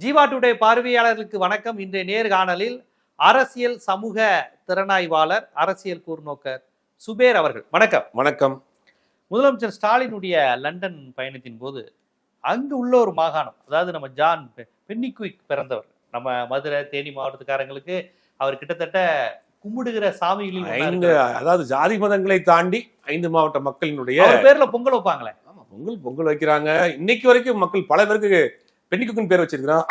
Jeeva today பார்வையாளர்களுக்கு வணக்கம். இன்றைய நேர்காணலில் அரசியல் சமூக திறனாய்வாளர் அரசியல் கூர்நோக்கர் சுபேர் அவர்கள். வணக்கம். வணக்கம். முதலமைச்சர் ஸ்டாலினுடைய லண்டன் பயணத்தின் போது அங்கு உள்ள ஒரு மாகாணம் அதாவது நம்ம ஜான் பென்னிக்குயிக் பிறந்தவர். நம்ம மதுரை தேனி மாவட்டத்துக்காரங்களுக்கு அவர் கிட்டத்தட்ட கும்பிடுகிற சாமிகளில் ஐந்து. அதாவது ஜாதி மதங்களை தாண்டி ஐந்து மாவட்ட மக்களினுடைய பேர்ல பொங்கல் வைப்பாங்களே. ஆமா, பொங்கல் பொங்கல் வைக்கிறாங்க. இன்னைக்கு வரைக்கும் மக்கள் பல பேருக்கு பெண்ணிக்குன்னு பேர் வச்சிருக்கிறான்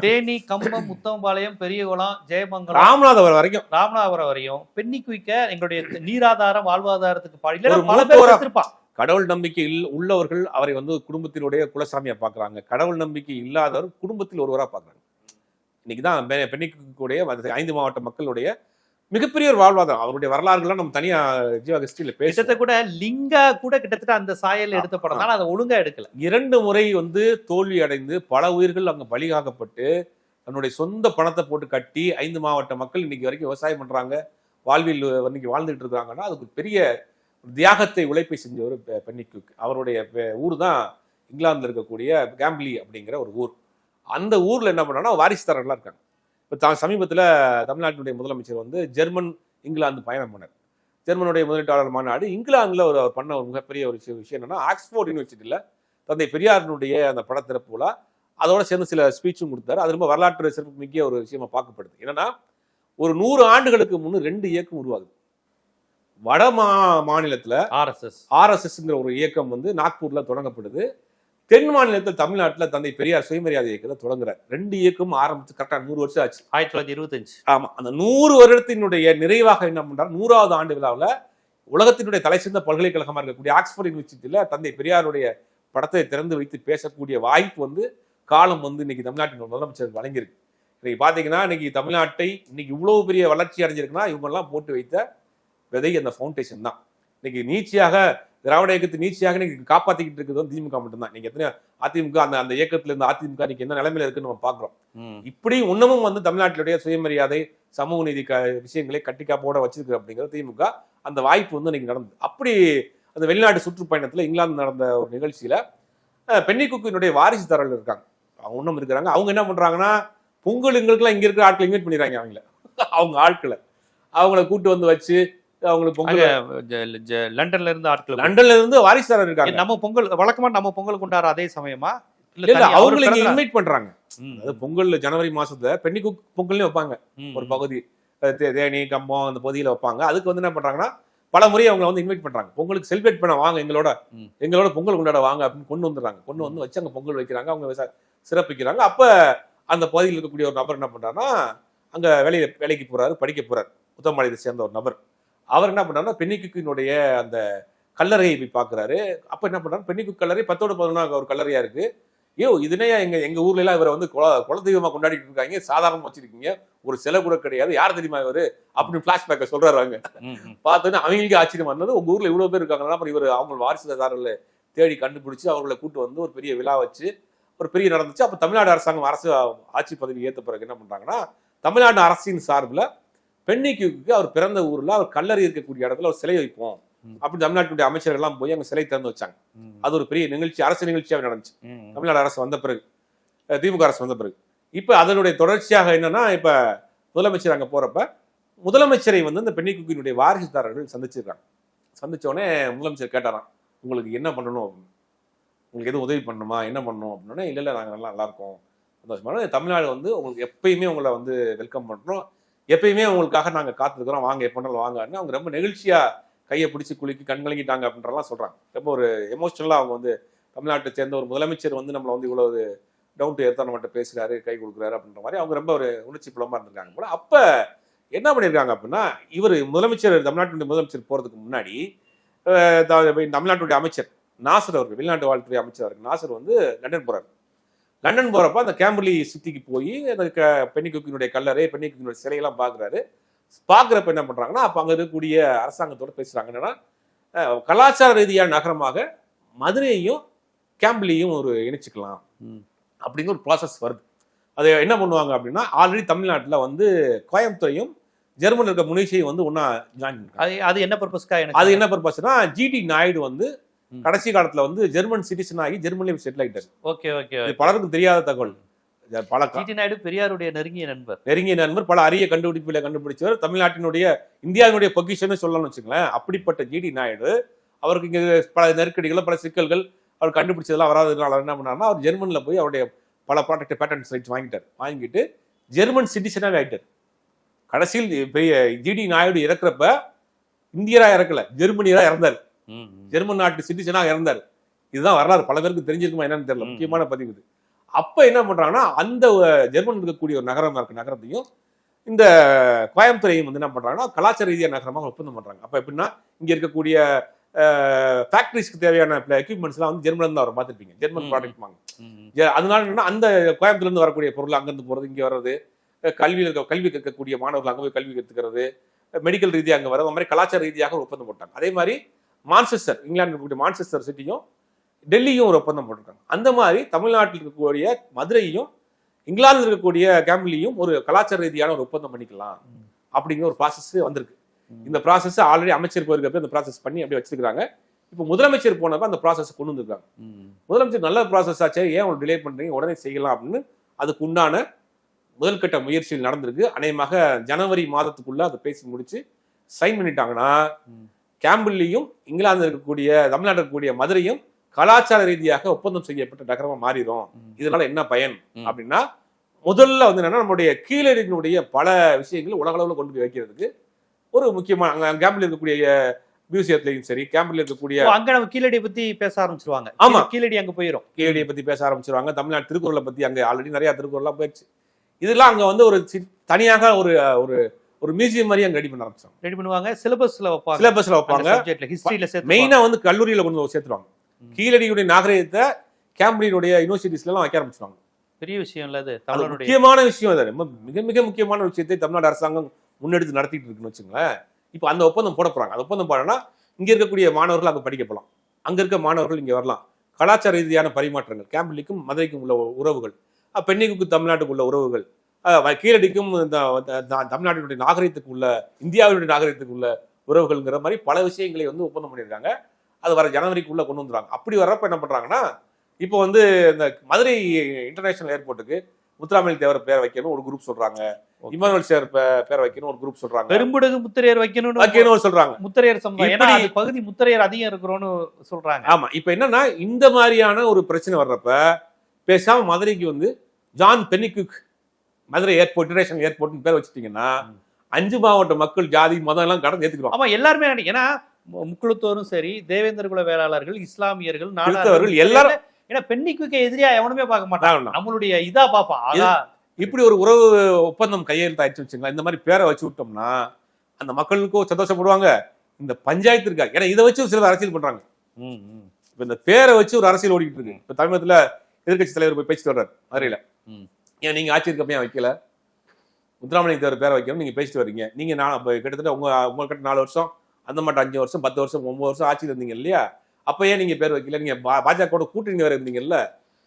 தேனி கம்பம் முத்தம்பாளையம் பெரியகுளம் ஜெயமங்கலம் ராமநாதபுரம் வரைக்கும். ராமநாதபுரம் வரையும் பென்னிக்குயிக்க எங்களுடைய நீராதாரம் வாழ்வாதாரத்துக்கு பாடி. பல பேர். கடவுள் நம்பிக்கை இல்- உள்ளவர்கள் அவரை வந்து குடும்பத்தினுடைய குலசாமியா பாக்குறாங்க. கடவுள் நம்பிக்கை இல்லாதவர் குடும்பத்தில் ஒருவரா பாக்குறாங்க. இன்னைக்கு தான் பெண்ணிக்குடைய ஐந்து மாவட்ட மக்களுடைய மிகப்பெரிய ஒரு வாழ்வாதாரம். அவருடைய வரலாறுகள்லாம் நம்ம தனியா ஜீவா ஹிஸ்டரியில பேச கிட்டத்தட்ட கூட லிங்கா கூட கிட்டத்தட்ட அந்த சாயல் எடுத்த படம். அதை ஒழுங்கா எடுக்கல. இரண்டு முறை வந்து தோல்வி அடைந்து பல உயிர்கள் அங்க பலிகாக்கப்பட்டு தன்னுடைய சொந்த பணத்தை போட்டு கட்டி ஐந்து மாவட்ட மக்கள் இன்னைக்கு வரைக்கும் விவசாயம் பண்றாங்க. வாழ்வில் இன்னைக்கு வாழ்ந்துட்டு இருக்காங்கன்னா அதுக்கு ஒரு பெரிய தியாகத்தை உழைப்பை செஞ்சவர் பெ- பென்னிக்குக் அவருடைய பெ- ஊர் தான் இங்கிலாந்துல இருக்கக்கூடிய கேம்பிளி அப்படிங்கிற ஒரு ஊர். அந்த ஊர்ல என்ன பண்ணாங்கன்னா வாரிசுதாரர்களா இருக்காங்க. இப்போ த சமீபத்தில் தமிழ்நாட்டினுடைய முதலமைச்சர் வந்து ஜெர்மன் இங்கிலாந்து பயணம் பண்ணார். ஜெர்மனுடைய முதலீட்டாளர் மாநாடு இங்கிலாந்துல ஒரு அவர் பண்ண ஒரு மிகப்பெரிய ஒரு விஷயம் விஷயம் என்னன்னா ஆக்ஸ்போர்ட் யூனிவர்சிட்டியில் தந்தை பெரியாரினுடைய அந்த படத்திறப்பு விழா அதோட சேர்ந்து சில ஸ்பீச்சும் கொடுத்தாரு. அது ரொம்ப வரலாற்று சிறப்பு மிக்க ஒரு விஷயமா பார்க்கப்படுது. என்னன்னா ஒரு நூறு ஆண்டுகளுக்கு முன்னு ரெண்டு இயக்கம் உருவாகுது. வட மா மாநிலத்துல ஆர்எஸ்எஸ் ஆர்எஸ்எஸ்ங்கிற ஒரு இயக்கம் வந்து நாக்பூர்ல தொடங்கப்படுது. தென் மாநிலத்தில் தமிழ்நாட்டுல தந்தை பெரியார் சுயமரியாதை இயக்கத்தை தொடங்குறார். ரெண்டு இயக்கம் ஆரம்பிச்சு கரெக்டா நூறு வருஷம் ஆச்சு. ஆயிரத்தி தொள்ளாயிரத்தி இருபத்தஞ்சு. ஆமா. அந்த நூறு வருடத்தினுடைய நிறைவாக என்ன பண்றார்? நூறாவது ஆண்டு விழாவில் உலகத்தினுடைய தலை சிறந்த பல்கலைக்கழகமா இருக்கக்கூடிய ஆக்ஸ்போர்ட் யூனிவர்சிட்டியில தந்தை பெரியாருடைய படத்தை திறந்து வைத்து பேசக்கூடிய வாய்ப்பு வந்து காலம் வந்து இன்னைக்கு தமிழ்நாட்டின் முதலமைச்சர் வழங்கியிருக்கு. இன்னைக்கு பாத்தீங்கன்னா இன்னைக்கு தமிழ்நாட்டை இன்னைக்கு இவ்வளவு பெரிய வளர்ச்சி அடைஞ்சிருக்குன்னா இவங்கெல்லாம் போட்டு வைத்த விதை அந்த ஃபவுண்டேஷன் தான். இன்னைக்கு நீச்சியாக திராவிட இயக்கத்தை நீச்சியாக இன்னைக்கு காப்பாத்திக்கிட்டு இருக்கிறது வந்து திமுக மட்டும்தான். நீங்க எத்தனை அதிமுக அந்த அந்த இயக்கத்துல இருந்து அதிமுக இன்னைக்கு என்ன நிலைமையில இருக்குன்னு நம்ம பாக்குறோம் இப்படி இன்னமும் வந்து தமிழ்நாட்டினுடைய சுயமரியாதை சமூக நீதி க விஷயங்களை கட்டிக்காப்போட வச்சிருக்கு அப்படிங்கிறது திமுக அந்த வாய்ப்பு வந்து இன்னைக்கு நடந்தது. அப்படி அந்த வெளிநாட்டு சுற்றுப்பயணத்துல இங்கிலாந்து நடந்த ஒரு நிகழ்ச்சியில அஹ், பென்னிக்குக்கினுடைய வாரிசுதாரர்கள் இருக்காங்க. அவங்க இன்னும் இருக்கிறாங்க. அவங்க என்ன பண்றாங்கன்னா பொங்கல் எங்களுக்குலாம் இங்க இருக்கிற ஆட்களை இன்வைட் பண்ணிடுறாங்க அவங்கள. அவங்க ஆட்களை. அவங்கள கூட்டு வந்து வச்சு அவங்களுக்கு பொங்கல் லண்டன்ல இருந்து ஆட்கள் லண்டன்ல இருந்து வாரிசுதாரர் இருக்காங்க. நம்ம பொங்கல் வழக்கமா நம்ம பொங்கல் கொண்டாடுற அதே சமயமா? இல்ல இல்ல தனியா? அவரு அவங்களை இங்க பிறந்த நாள்? இன்வைட் பண்றாங்க அது பொங்கல் ஜனவரி மாசத்துல பென்னிக்குக் பொங்கல்னு வைப்பாங்க. ஒரு பகுதி தேனி கம்பம் அந்த பகுதியில வைப்பாங்க. அதுக்கு வந்து என்ன பண்றாங்கன்னா பல முறை அவங்கள வந்து இன்வைட் பண்றாங்க. பொங்கலுக்கு செலிப்ரேட் பண்ண வாங்க எங்களோட. எங்களோட பொங்கல் கொண்டாட வாங்க அப்படின்னு கொண்டு வந்துடுறாங்க. கொண்டு வந்து வச்சு அங்க பொங்கல் வைக்கிறாங்க. அவங்க சிறப்பிக்கிறாங்க. அப்ப அந்த பகுதியில் இருக்கக்கூடிய ஒரு நபர் என்ன பண்றாருன்னா அங்க வேலையில வேலைக்கு போறாரு படிக்க போறாரு. உத்தமபாளையத்தை சேர்ந்த ஒரு நபர். அவர் என்ன பண்றாருன்னா பெண்ணிக்குக்கினுடைய அந்த கல்லறையை போய் பார்க்கறாரு. அப்ப என்ன பண்றாரு? பெண்ணிக்கு கல்லறை பத்தோட பதினொன்னா ஒரு கல்லறையா இருக்கு. ஐயோ இதுனே எங்க எங்க ஊர்ல எல்லாம் இவரை வந்து குல குலதெய்வமா கொண்டாடிட்டு இருக்காங்க. சாதாரணமா வச்சிருக்கீங்க. ஒரு சிலை கூட கிடையாது. யார் தெரியுமா இவரு? அப்படின்னு பிளாஷ்பேக்க சொல்றாரு அவங்க. ம், ம். பார்த்தோன்னே அவங்களுக்கு ஆச்சரியம் வந்தது உங்க ஊர்ல இவ்வளவு பேர் இருக்காங்கன்னா. அப்புறம் இவர் அவங்க வாரிசுதாரர்களை தேடி கண்டுபிடிச்சு அவர்களை கூட்டு வந்து ஒரு பெரிய விழா வச்சு ஒரு பெரிய நடந்துச்சு. அப்ப தமிழ்நாடு அரசாங்கம் அரசு ஆட்சி பதவி ஏத்த பிறகு என்ன பண்றாங்கன்னா தமிழ்நாடு அரசின் சார்பில் பெண்ணிக்கு அவர் பிறந்த ஊர்ல அவர் கல்லறை இருக்கக்கூடிய இடத்துல ஒரு சிலை வைப்போம். அப்படி தமிழ்நாட்டுடைய அமைச்சர்கள் எல்லாம் போய் அங்க சிலை திறந்து வச்சாங்க. அது ஒரு பெரிய நிகழ்ச்சி அரசு நிகழ்ச்சியாக நடந்துச்சு. தமிழ்நாடு அரசு வந்த பிறகு திமுக அரசு வந்த பிறகு. இப்ப அதனுடைய தொடர்ச்சியாக என்னன்னா இப்ப முதலமைச்சர் அங்க போறப்ப முதலமைச்சரை வந்து இந்த பெண்ணிக்குக்கினுடைய வாரிசுதாரர்கள் சந்திச்சிருக்காங்க. சந்திச்ச உடனே முதலமைச்சர் கேட்டாராம் உங்களுக்கு என்ன பண்ணணும்? அப்படின்னு. உங்களுக்கு எதுவும் உதவி பண்ணணுமா? என்ன பண்ணணும்? அப்படின்னே இல்லை இல்லை நாங்கள் நல்லா நல்லா இருக்கோம். சந்தோஷமான தமிழ்நாடு வந்து உங்களுக்கு எப்பயுமே உங்களை வந்து வெல்கம் பண்றோம். எப்பயுமே உங்களுக்காக நாங்கள் காத்துருக்குறோம். வாங்க எப்போனாலும் வாங்கன்னு அவங்க ரொம்ப நெகிழ்ச்சியாக கையை பிடிச்சி குலுக்கி கண் கலங்கிட்டாங்க அப்படின்றலாம் சொல்கிறாங்க ரொம்ப ஒரு எமோஷனலாக அவங்க வந்து தமிழ்நாட்டை சேர்ந்த ஒரு முதலமைச்சர் வந்து நம்மளை வந்து இவ்வளோ டவுன் டு எர்த்தா நம்மகிட்ட பேசுகிறாரு கை கொடுக்குறாரு அப்படின்ற மாதிரி அவங்க ரொம்ப ஒரு உணர்ச்சி புலமாக இருந்திருக்காங்க போல. அப்போ என்ன பண்ணியிருக்காங்க அப்படின்னா இவர் முதலமைச்சர் தமிழ்நாட்டுடைய முதலமைச்சர் போகிறதுக்கு முன்னாடி தமிழ்நாட்டுடைய அமைச்சர் நாசர் அவர்கள் வெளிநாட்டு வாழ்த்துறை அமைச்சர் அவர்கள் நாசர் வந்து லண்டன் போகிறார் லண்டன் போறப்ப அந்த கேம்பர்லி சிட்டிக்கு போய் அந்த க- பெண்ணிக்குக்கினுடைய கல்லறை பெண்ணிக்குக்கினுடைய சிலையெல்லாம் பார்க்குறாரு பார்க்குறப்ப என்ன பண்றாங்கன்னா அப்ப அங்க இருக்கக்கூடிய அரசாங்கத்தோட பேசுறாங்க என்னன்னா கலாச்சார ரீதியான நகரமாக மதுரையையும் கேம்பிளியும் ஒரு இணைச்சிக்கலாம். அப்படிங்கிற ஒரு ப்ராசஸ் வருது அது என்ன பண்ணுவாங்க அப்படின்னா ஆல்ரெடி தமிழ்நாட்டில் வந்து கோயம்புத்தூரையும் ஜெர்மனில் இருக்க முனிஷையும் வந்து ஒன்றா ஜாயின் அது அது என்ன பர்பஸ்க்கா எனக்கு அது என்ன பர்பஸ்னா ஜிடி நாயுடு வந்து. கடைசி காலத்துல வந்து ஜெர்மன் சிட்டிசன் ஆகி ஜெர்மனில செட்டில் ஆகிட்டாரு ஓகே ஓகே பலருக்கும் தெரியாத தகவல். பல ஜிடி நாயுடு பெரியாருடைய நெருங்கிய நண்பர். நெருங்கிய நண்பர் பல அரிய கண்டுபிடிப்புகளை கண்டுபிடிச்சவர். தமிழ்நாட்டினுடைய இந்தியாவினுடைய பொக்கிஷன்னு சொல்லணும்னு வச்சுங்களேன் அப்படிப்பட்ட ஜிடி நாயுடு அவருக்கு இங்க பல நெருக்கடிகள் பல சிக்கல்கள் அவர் கண்டுபிடிச்சதெல்லாம் வராததுனால என்ன பண்ணாருன்னா அவர் ஜெர்மனில் போய் அவருடைய பல ப்ராடக்ட் பேட்டன்ட் ரைட்ஸ் வாங்கிட்டார். வாங்கிட்டு ஜெர்மன் சிட்டிசனாகவே ஆயிட்டார். கடைசியில் பெரிய ஜிடி நாயுடு இறக்குறப்ப இந்தியரா இறக்கல ஜெர்மனியரா இறந்தார். ஜெர்மன் நாட்டு சிட்டிசனாக இறந்தார். இதுதான் வரலாறு. பல பேருக்கு தெரிஞ்சிருக்குமா என்னன்னு தெரியல. முக்கியமான பதிவு இது. அப்ப என்ன பண்றாங்கன்னா அந்த ஜெர்மன் இருக்கக்கூடிய ஒரு நகரமா இருக்க நகரத்தையும் இந்த கோயம்புத்தூரையும் வந்து என்ன பண்றாங்கன்னா கலாச்சார ரீதியான நகரமாக ஒப்பந்தம் பண்றாங்க. அப்ப எப்படின்னா இங்க இருக்கக்கூடிய ஃபேக்டரிஸ்க்கு தேவையான எக்யூப்மெண்ட்ஸ் எல்லாம் வந்து ஜெர்மன்ல இருந்து அவர் பார்த்துருப்பீங்க. ஜெர்மன். ப்ராடக்ட் வாங்க. அதனால என்னன்னா அந்த கோயம்புத்தூர்ல இருந்து வரக்கூடிய பொருள் அங்கிருந்து போறது இங்க வர்றது அஹ் கல்வி இருக்க கல்வி கற்கக்கூடிய மாணவர்கள் அங்க போய் கல்வி கத்துக்கிறது மெடிக்கல் ரீதியாக அங்க அந்த மாதிரி கலாச்சார ரீதியாக ஒப்பந்தம் போட்டாங்க. அதே மாதிரி மான்செஸ்டர் இங்கிலாந்து இருக்கக்கூடிய மான்செஸ்டர் சிட்டியும் டெல்லியும் ஒரு ஒப்பந்தம் போட்டிருக்காங்க அந்த மாதிரி தமிழ்நாட்டில் இருக்கக்கூடிய மதுரையும் இங்கிலாந்து இருக்கக்கூடிய கேம்பிளியும் ஒரு கலாச்சார ரீதியான ஒரு ஒப்பந்தம் பண்ணிக்கலாம். அப்படிங்கிற ஒரு ப்ராசஸ் வந்திருக்கு. இந்த ப்ராசஸ் ஆல்ரெடி அமைச்சர் போயிருக்கப்ப இந்த ப்ராசஸ் பண்ணி அப்படியே வச்சிருக்காங்க இப்போ முதலமைச்சர் போனப்ப அந்த ப்ராசஸ் கொண்டு வந்திருக்காங்க. முதலமைச்சர் நல்ல ப்ராசஸ் ஆச்சே ஏன் ஒரு டிலே பண்றீங்க உடனே செய்யலாம் அப்படின்னு அதுக்கு உண்டான முதல் கட்ட முயற்சிகள் நடந்திருக்கு அநேகமாக ஜனவரி மாதத்துக்குள்ள அதை பேசி முடிச்சு சைன் பண்ணிட்டாங்கன்னா. கேம்பிள்லையும் இங்கிலாந்து இருக்கக்கூடிய தமிழ்நாடு இருக்கக்கூடிய மதுரையும் கலாச்சார ரீதியாக ஒப்பந்தம் செய்யப்பட்ட நகரமா மாறிடும். இதனால என்ன பயன். அப்படின்னா முதல்ல வந்து என்னன்னா நம்முடைய கீழடியினுடைய பல விஷயங்கள் உலக அளவுல கொண்டு போய் வைக்கிறதுக்கு ஒரு முக்கியமான அங்க கேம்பிள் இருக்கக்கூடிய மியூசியத்திலையும் சரி கேம்பிள் இருக்கக்கூடிய அங்க நம்ம கீழடியை பத்தி பேச ஆரம்பிச்சிருவாங்க ஆமா. கீழடி அங்க போயிரும் கீழடியை பத்தி பேச ஆரம்பிச்சிருவாங்க தமிழ்நாடு திருக்குறளை பத்தி அங்க ஆல்ரெடி நிறைய திருக்குறள்லாம் போயிடுச்சு இதெல்லாம் அங்க வந்து ஒரு சி- தனியாக ஒரு ஒரு ஒரு மியூசியம் மாதிரி அங்க ரெடி பண்ண ஆரம்பிச்சாங்க. ரெடி பண்ணுவாங்க சிலபஸ்ல வைப்பாங்க. சிலபஸ்ல வைப்பாங்க. சப்ஜெக்ட்ல ஹிஸ்டரியில சேர்த்து மெயினா வந்து கல்லூரியில கொண்டு வந்து சேர்த்துருவாங்க. கீழடியுடைய நாகரிகத்தை கேம்பிரியுடைய யூனிவர்சிட்டிஸ்ல எல்லாம் வைக்க ஆரம்பிச்சிருவாங்க. பெரிய விஷயம் இல்ல அது தமிழனுடைய. முக்கியமான விஷயம் அது. ரொம்ப மிக மிக முக்கியமான விஷயத்தை தமிழ்நாடு அரசாங்கம் முன்னெடுத்து நடத்திட்டு இருக்குன்னு வச்சுங்களேன் இப்போ அந்த ஒப்பந்தம் போட போறாங்க. அந்த ஒப்பந்தம் போடனா இங்க இருக்கக்கூடிய மாணவர்கள் அங்க படிக்க போலாம். அங்க இருக்க மாணவர்கள் இங்க வரலாம். கலாச்சார ரீதியான பரிமாற்றங்கள் கேம்பிளிக்கும் மதுரைக்கும் உள்ள உறவுகள் பெண்ணிக்கும் தமிழ்நாட்டுக்கு உள்ள உறவுகள் கீழடிக்கும் இந்த தமிழ்நாட்டினுடைய நாகரிகத்துக்கு உள்ள இந்தியாவினுடைய நாகரிகத்துக்கு உள்ள உறவுகள்ங்கிற மாதிரி பல விஷயங்களை வந்து ஒப்பந்தம் பண்ணியிருக்காங்க. அது வர ஜனவரிக்குள்ள கொண்டு வந்துருவாங்க. அப்படி வர்றப்ப என்ன பண்றாங்கன்னா இப்போ வந்து இந்த மதுரை இன்டர்நேஷனல் ஏர்போர்ட்டுக்கு முத்துராமலிங்க தேவர் பேர் வைக்கணும் ஒரு குரூப் சொல்றாங்க. இமானுவல் சேர் பேர் வைக்கணும் ஒரு குரூப் சொல்றாங்க. பெரும்புடகு முத்திரையர் வைக்கணும்னு வைக்கணும் ஒரு சொல்றாங்க. முத்திரையர் சமுதாயம். ஏன்னா பகுதி முத்திரையர் அதிகம் இருக்கிறோம்னு சொல்றாங்க. ஆமா. இப்ப என்னன்னா இந்த மாதிரியான ஒரு பிரச்சனை வர்றப்ப பேசாம மதுரைக்கு வந்து John Pennycuick Madurai airport international ஏர்போர்ட்னு பேர் வச்சுட்டீங்கன்னா. அஞ்சு மாவட்ட மக்கள் ஜாதி மதம் எல்லாம் கடந்து ஏத்துக்கிறோம். ஆமா எல்லாருமே ஏன்னா முக்குளத்தோரும் சரி தேவேந்திர குல வேளாளர்கள் இஸ்லாமியர்கள் நாடார்கள் எல்லாரும் ஏன்னா பெண்ணிக்கு எதிரியா எவனுமே பார்க்க மாட்டான். நான் நம்மளுடைய இதா பாப்பான் ஆகா இப்படி ஒரு உறவு ஒப்பந்தம் கையெழுத்தாயிடுச்சு வச்சுங்களா இந்த மாதிரி பேரை வச்சு விட்டோம்னா அந்த மக்களுக்கும் சந்தோஷப்படுவாங்க. இந்த பஞ்சாயத்து இருக்கா ஏன்னா இதை வச்சு சிலர் அரசியல் பண்றாங்க. இப்ப இந்த பேரை வச்சு ஒரு அரசியல் ஓடிட்டு இருக்கு. இப்ப தமிழகத்துல எதிர்க்கட்சி தலைவர் போய் பேசிட்டு வர்றாரு மதுரையில. ஏன் நீங்கள் ஆட்சி வைக்கல? முத்துராமலிங்க தேவர் பேரை வைக்கணும் நீங்கள் பேசிட்டு வரீங்க. நீங்கள் நான் அப்போ கிட்டத்தட்ட உங்க உங்கள்கிட்ட நாலு வருஷம் அந்த மட்டும் அஞ்சு வருஷம் பத்து வருஷம் ஒம்பது வருஷம் ஆட்சியில் இருந்தீங்க இல்லையா? அப்போ ஏன் நீங்கள் பேர் வைக்கல? நீங்கள் பா- பாஜக கூட்டணி வேறு இருந்தீங்கல்ல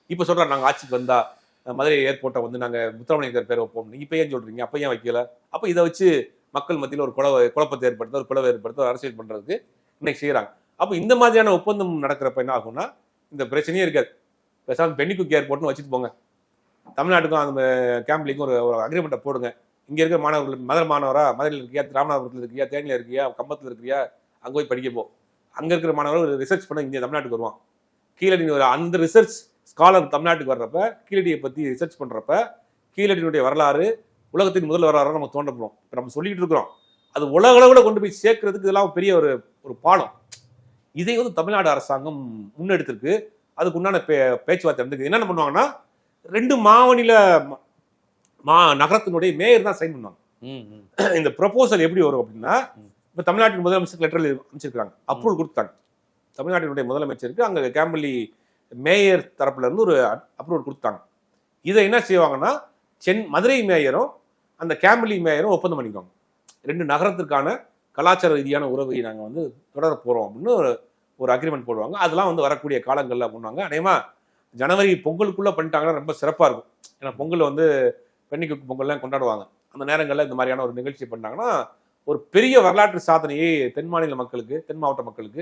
இப்போ சொல்றாங்க நாங்கள் ஆட்சிக்கு வந்தால் மதுரை ஏர்போர்ட்டை வந்து நாங்கள் முத்துராமலிங்க தேவர் பேர் வைப்போம் இப்போ ஏன் சொல்கிறீங்க அப்போ ஏன் வைக்கல? அப்போ இதை வச்சு மக்கள் மத்தியில் ஒரு குழவை குழப்பத்தை ஏற்படுத்த ஒரு குழவை ஏற்படுத்த ஒரு அரசியல் பண்ணுறதுக்கு இன்னைக்கு செய்கிறாங்க அப்போ இந்த மாதிரியான ஒப்பந்தம் நடக்கிறப்ப என்ன ஆகும்னா இந்த பிரச்சனையே இருக்காது. பேசாம பெண்ணிக்குக்கு ஏர்போர்ட்னு வச்சுட்டு போங்க. தமிழ்நாட்டுக்கும் அந்த கேம்ப்லிக்கும் ஒரு ஒரு அக்ரிமெண்ட்டை போடுங்க. இங்கே இருக்கிற மாணவர்கள் மதுரை மாணவரா? மதுரையில் இருக்கியா? ராமநாதபுரத்தில் இருக்கியா? தேனியில் இருக்கியா? கம்பத்தில் இருக்கியா? அங்கே போய் படிக்க போ. அங்கே இருக்கிற மாணவர்கள் ரிசர்ச் பண்ண இங்கே தமிழ்நாட்டுக்கு வருவான். கீழடி ஒரு அந்த ரிசர்ச் ஸ்காலர் தமிழ்நாட்டுக்கு வர்றப்ப கீழடியை பற்றி ரிசர்ச் பண்ணுறப்ப கீழடியினுடைய வரலாறு உலகத்தின் முதல் வரலாறு நம்ம தோன்றப்படும். இப்போ நம்ம சொல்லிக்கிட்டு இருக்கிறோம். அது உலக அளவில் கொண்டு போய் சேர்க்கறதுக்கு இதெல்லாம் பெரிய ஒரு ஒரு பாலம் இதை வந்து தமிழ்நாடு அரசாங்கம் முன்னெடுத்திருக்கு. அதுக்கு உண்டான பே பேச்சுவார்த்தை நடந்துருக்கு. என்னென்ன பண்ணுவாங்கன்னா ரெண்டு மாநில ம- நகரத்தினுடைய மேயர் தான் சைன் பண்ணுவாங்க. இந்த ப்ரொபோசல் எப்படி வரும் அப்படின்னா. இப்போ தமிழ்நாட்டின் முதலமைச்சர் லெட்டர் அமைச்சிருக்காங்க அப்ரூவல் கொடுத்தாங்க தமிழ்நாட்டினுடைய முதலமைச்சருக்கு அங்கே கேம்பள்ளி மேயர் தரப்புல இருந்து ஒரு அப்ரூவல் கொடுத்தாங்க இதை என்ன செய்வாங்கன்னா சென் மதுரை மேயரும் அந்த கேம்பள்ளி மேயரும் ஒப்பந்தம் பண்ணிக்குவாங்க. ரெண்டு நகரத்திற்கான கலாச்சார ரீதியான உறவை நாங்கள் வந்து தொடர போகிறோம் அப்படின்னு ஒரு ஒரு அக்ரிமெண்ட் போடுவாங்க. அதெல்லாம் வந்து வரக்கூடிய காலங்களில் பண்ணுவாங்க. அநேகமா ஜனவரி பொங்கலுக்குள்ளே பண்ணிட்டாங்கன்னா ரொம்ப சிறப்பாக இருக்கும். ஏன்னா பொங்கல் வந்து பெண்ணிக்கு பொங்கல்லாம் கொண்டாடுவாங்க. அந்த நேரங்களில் இந்த மாதிரியான ஒரு நிகழ்ச்சி பண்ணாங்கன்னா ஒரு பெரிய வரலாற்று சாதனையை தென் மாநில மக்களுக்கு தென் மாவட்ட மக்களுக்கு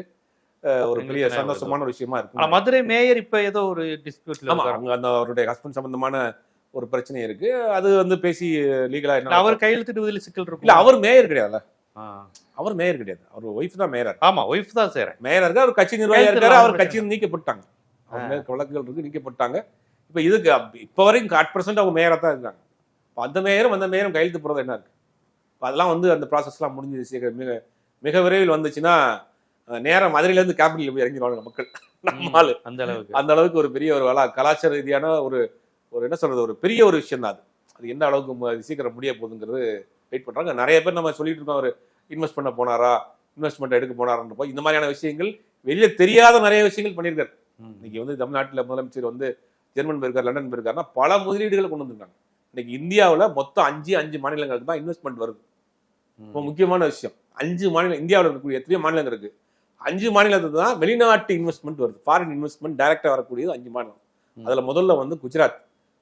ஒரு பெரிய சந்தோஷமான ஒரு விஷயமா இருக்கும். மதுரை மேயர் இப்ப ஏதோ ஒரு டிஸ்பியூட்ல அவங்க அந்த அவருடைய ஹஸ்பண்ட் சம்பந்தமான ஒரு பிரச்சனை இருக்கு. அது வந்து பேசி லீகலா என்ன அவர் கையெழுத்திடுவதில் சிக்கல் இல்ல இருக்கும் அவர் மேயர் கிடையாதுல்ல. அவர் மேயர் கிடையாது. அவர் ஒய்ஃப் தான் மேயர் ஆமா ஒய்ஃப் தான் செய்றேன் மேயர் இருக்கா அவர் கட்சி கையெழுத்து இருக்காரு அவர் கட்சியில் நீக்கப்பட்டாங்க மேல வழக்குகள் இருக்கு நீக்கப்பட்டாங்க. இப்ப இதுக்கு இப்ப வரைக்கும் அட் பர்சன்ட் அவங்க மேயரா தான் இருக்காங்க இப்ப அந்த மேயரும் அந்த மேயரும் கையெழுத்து போறது என்ன இருக்கு? இப்ப அதெல்லாம் வந்து அந்த ப்ராசஸ்லாம் முடிஞ்சு சீக்கிரம். மிக மிக விரைவில் வந்துச்சுன்னா அஹ், நேரா மதுரையில இருந்து கேபிட்டல் போய் இறங்கிடுவாங்க மக்கள். நம்ம ஆளு. அந்த அளவுக்கு. அந்த அளவுக்கு ஒரு பெரிய ஒரு வளா கலாச்சார ரீதியான ஒரு ஒரு என்ன சொல்றது? ஒரு பெரிய ஒரு விஷயம் தான் அது. அது எந்த அளவுக்கு சீக்கிரம் முடிய போகுதுங்கிறது வெயிட் பண்றாங்க. நிறைய பேர் நம்ம சொல்லிட்டு இருக்கோம். அவர் இன்வெஸ்ட் பண்ண போனாரா? இன்வெஸ்ட்மெண்ட் எடுக்க போனாரான்றப்போ இந்த மாதிரியான விஷயங்கள் வெளியே தெரியாத நிறைய விஷயங்கள் பண்ணியிருக்காரு. இன்னைக்கு வந்து தமிழ்நாட்டில் முதலமைச்சர் வந்து ஜெர்மன் போயிருக்காரு லண்டன் போயிருக்காருன்னா பல முதலீடுகளை கொண்டு வந்திருக்காங்க. இன்னைக்கு இந்தியாவில் மொத்தம் அஞ்சு அஞ்சு மாநிலங்களுக்கு தான் இன்வெஸ்ட்மெண்ட் வருது. இப்போ முக்கியமான விஷயம். அஞ்சு மாநிலம் இந்தியாவில் இருக்கக்கூடிய எத்தனையோ மாநிலங்கள் இருக்கு. அஞ்சு மாநிலத்துக்கு தான் வெளிநாட்டு இன்வெஸ்ட்மெண்ட் வருது. ஃபாரின் இன்வெஸ்ட்மெண்ட் டைரக்டா வரக்கூடியது அஞ்சு மாநிலம். அதுல முதல்ல வந்து குஜராத்.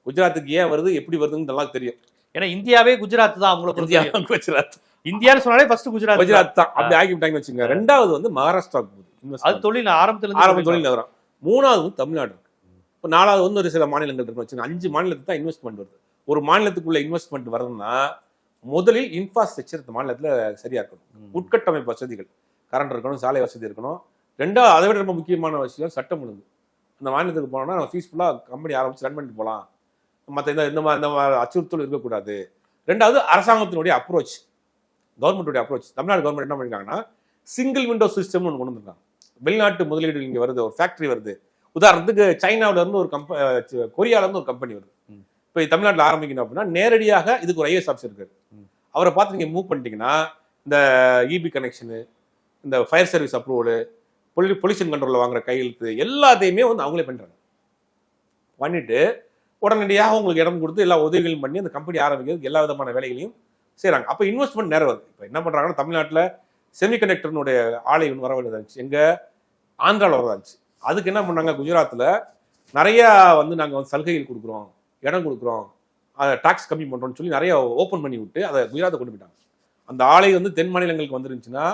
குஜராத்துக்கு ஏன் வருது எப்படி வருதுன்னு நல்லா தெரியும். ஏன்னா இந்தியாவே குஜராத் தான் அவங்கள இந்தியா பொறுத்தவரைக்கும். குஜராத். இந்தியான்னு சொன்னாலே ஃபர்ஸ்ட் குஜராத். குஜராத் தான். அப்படி ஆக்கி விட்டாங்கன்னு வச்சுங்க ரெண்டாவது வந்து மகாராஷ்டிராவுக்கு போகுது. அது. தொழில் ஆரம்பத்துல ஆரம்ப தொழில் நகரம். மூணாவது வந்து தமிழ்நாடு இருக்கு. இப்போ நாலாவது வந்து ஒரு சில மாநிலங்கள் இருக்கு. வச்சுங்க அஞ்சு மாநிலத்துக்கு தான் இன்வெஸ்ட்மெண்ட் வருது. ஒரு மாநிலத்துக்குள்ள இன்வெஸ்ட்மெண்ட் வருதுன்னா முதலில் இன்ஃப்ராஸ்ட்ரக்சர் இந்த மாநிலத்துல சரியா இருக்கணும். உட்கட்டமைப்பு வசதிகள். கரண்ட் இருக்கணும் சாலை வசதி இருக்கணும். ரெண்டாவது அதை விட ரொம்ப முக்கியமான விஷயம் சட்டம் ஒழுங்கு. அந்த மாநிலத்துக்கு போனோம்னா நம்ம ஃபீஸ்ஃபுல்லாக கம்பெனி ஆரம்பிச்சு ரன் பண்ணிட்டு போகலாம். மற்ற இந்த இந்த மாதிரி இந்த அச்சுறுத்தல் இருக்கக்கூடாது. ரெண்டாவது அரசாங்கத்தினுடைய அப்ரோச் கவர்மெண்ட்டுடைய அப்ரோச் தமிழ்நாடு கவர்மெண்ட் என்ன பண்ணிருக்காங்கன்னா சிங்கிள் விண்டோ சிஸ்டம்னு ஒன்று கொண்டு வந்திருக்காங்க. வெளிநாட்டு முதலீடு இங்கே வருது ஒரு ஃபேக்டரி வருது. உதாரணத்துக்கு சைனாவுல இருந்து ஒரு கம்ப கொரியால இருந்து ஒரு கம்பெனி வருது. இப்போ தமிழ்நாட்டில் ஆரம்பிக்கணும் அப்படின்னா நேரடியாக இதுக்கு ஒரு ஐஎஸ் ஆஃபீஸர் இருக்காரு. அவரை பார்த்து நீங்கள் மூவ் பண்ணிட்டீங்கன்னா இந்த இபி கனெக்ஷனு இந்த ஃபயர் சர்வீஸ் அப்ரூவலு பொலி பொல்யூஷன் கண்ட்ரோலில் வாங்குற கையெழுத்து எல்லாத்தையுமே வந்து அவங்களே பண்ணுறாங்க பண்ணிட்டு உடனடியாக உங்களுக்கு இடம் கொடுத்து எல்லா உதவிகளும் பண்ணி அந்த கம்பெனி ஆரம்பிக்கிறதுக்கு எல்லா விதமான வேலைகளையும் செய்கிறாங்க அப்போ இன்வெஸ்ட்மெண்ட் நேரம் வருது. இப்போ என்ன பண்ணுறாங்கன்னா தமிழ்நாட்டில் செமிகண்டக்டர்னுடைய ஆலை ஒன்று வர வேண்டியதாக இருந்துச்சு. எங்கே? ஆந்திராவில் வரதா இருந்துச்சு. அதுக்கு என்ன பண்ணாங்க? குஜராத்தில் நிறையா வந்து நாங்கள் வந்து சலுகைகள் கொடுக்குறோம் இடம் கொடுக்குறோம் அதை டாக்ஸ் கம்மி பண்ணுறோம்னு சொல்லி நிறைய ஓப்பன் பண்ணி விட்டு அதை குஜராத்தை கொண்டு போயிட்டாங்க. அந்த ஆலை வந்து தென் மாநிலங்களுக்கு வந்துருந்துச்சுன்னா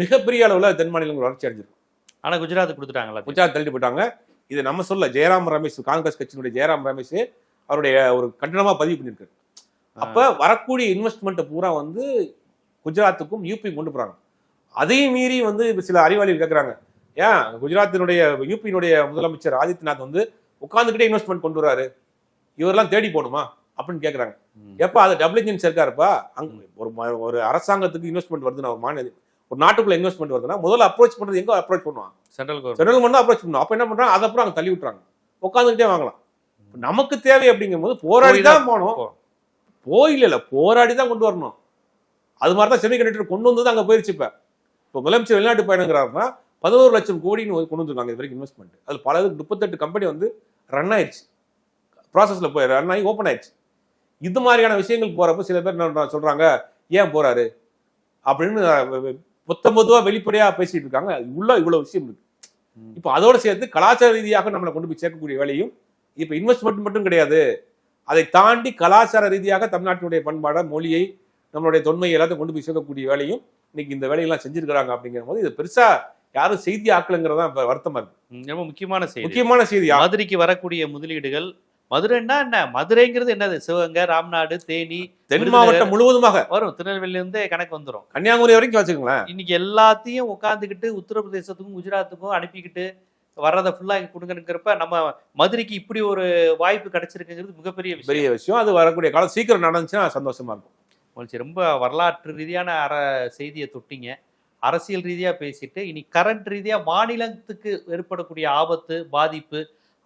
மிகப்பெரிய அளவில் தென் மாநிலங்கள் வளர்ச்சி அடைஞ்சிருக்கும் ஆனா குஜராத் கொடுத்துட்டாங்களா குஜராத் தள்ளிட்டு போயிட்டாங்க. இது நம்ம சொல்ல ஜெயராம் ரமேஷ் காங்கிரஸ் கட்சியினுடைய ஜெயராம் ரமேஷ் அவருடைய ஒரு கண்டனமா பதிவு பண்ணியிருக்காரு. அப்ப வரக்கூடிய இன்வெஸ்ட்மெண்ட்டை பூரா வந்து குஜராத்துக்கும் யூபி கொண்டு போறாங்க. அதையும் மீறி வந்து சில அறிவாளிகள் கேட்கறாங்க ஏன்? குஜராத்தினுடைய யூபியினுடைய முதலமைச்சர் ஆதித்யநாத் வந்து உட்காந்துக்கிட்டே இன்வெஸ்ட்மெண்ட் கொண்டு வராரு. இவரெல்லாம் தேடி போடுமா அப்படின்னு கேட்கறாங்க. எப்ப அது டபுள் இன்ஜின் இருக்காருப்பா? அங்க ஒரு ஒரு அரசாங்கத்துக்கு இன்வெஸ்ட்மெண்ட் வருதுன்னா ஒரு மாநில ஒரு நாட்டுக்குள்ள இன்வெஸ்ட்மெண்ட் வருதுன்னா முதல்ல அப்ரோச் பண்றது எங்க அப்ரோச் பண்ணுவான்? Central government central government approach பண்ணும். அப்ப என்ன பண்றாங்க அதை அப்புறம் அங்க தள்ளி விட்டுறாங்க. உட்காந்துக்கிட்டே வாங்கலாம். நமக்கு தேவை அப்படிங்கும்போது போராடி போய் தான் தான் போகணும். போ- போயில இல்ல போராடி தான் கொண்டு வரணும். அது மாதிரி தான் செமிகண்டக்டர் கொண்டு வந்தது அங்க போயிருச்சு இப்ப. இப்போ முதலமைச்சர் வெளிநாட்டு பயணங்கிறாருன்னா பதினோரு லட்சம் கோடின்னு கொண்டு வந்திருக்காங்க இது வரைக்கும் இன்வெஸ்ட்மெண்ட் அது பல முப்பத்தெட்டு கம்பெனி வந்து ரன் ஆயிடுச்சு ப்ராசஸ்ல போய் ரன் ஆகி ஓப்பன் ஆயிடுச்சு இது மாதிரியான விஷயங்கள் போறப்ப சில பேர் என்ன சொல்றாங்க ஏன் போறாரு? அப்படின்னு அஹ், மொத்த மொத்தமா வெளிப்படையா பேசிட்டு இருக்காங்க. உள்ள இவ்வளவு விஷயம் இருக்கு. இப்போ அதோட சேர்த்து கலாச்சார ரீதியாக நம்மளை கொண்டு போய் சேர்க்கக்கூடிய வேலையும் இப்போ இன்வெஸ்ட்மெண்ட் மட்டும் கிடையாது. அதை தாண்டி கலாச்சார ரீதியாக தமிழ்நாட்டினுடைய பண்பாட மொழியை நம்மளுடைய தொன்மை எல்லாத்தையும் கொண்டு போய் சேர்க்கக்கூடிய வேலையும் இன்னைக்கு இந்த வேலையெல்லாம் செஞ்சிருக்கிறாங்க அப்படிங்கிற போது இது பெருசா யாரும் செய்தி ஆக்கலங்கிறதா இப்ப வருத்தமா இருக்கு. ரொம்ப முக்கியமான செய்தி. முக்கியமான செய்தி மதுரைக்கு வரக்கூடிய முதலீடுகள் மதுரைன்னா என்ன? மதுரைங்கிறது என்னது? சிவகங்கை ராம்நாடு தேனி தென் மாவட்டம் முழுவதுமாக. வரும். திருநெல்வேலியில இருந்தே கணக்கு வந்துரும். கன்னியாகுமரி வரைக்கும் வச்சுக்கோங்களேன். இன்னைக்கு எல்லாத்தையும் உட்காந்துக்கிட்டு உத்தரப்பிரதேசத்துக்கும் குஜராத்துக்கும் அனுப்பிக்கிட்டு வர்றதை ஃபுல்லா கொடுங்கங்கிறப்ப நம்ம மதுரைக்கு இப்படி ஒரு வாய்ப்பு கிடைச்சிருக்குங்கிறது மிகப்பெரிய பெரிய விஷயம். அது வரக்கூடிய காலம் சீக்கிரம் நடந்துச்சுன்னா சந்தோஷமா இருக்கும். மகிழ்ச்சி ரொம்ப வரலாற்று ரீதியான அற செய்தியை தொட்டிங்க. அரசியல் ரீதியாக பேசிட்டு இனி கரண்ட் ரீதியாக மாநிலத்துக்கு ஏற்படக்கூடிய ஆபத்து பாதிப்பு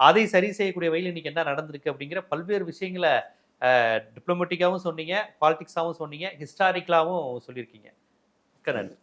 அதை சரி செய்யக்கூடிய வகையில் இன்றைக்கி என்ன நடந்திருக்கு அப்படிங்கிற பல்வேறு விஷயங்களை டிப்ளமேட்டிக்காகவும் சொன்னீங்க பாலிட்டிக்ஸாகவும் சொன்னீங்க ஹிஸ்டாரிக்கலாகவும் சொல்லியிருக்கீங்க. மிக்க நன்றி.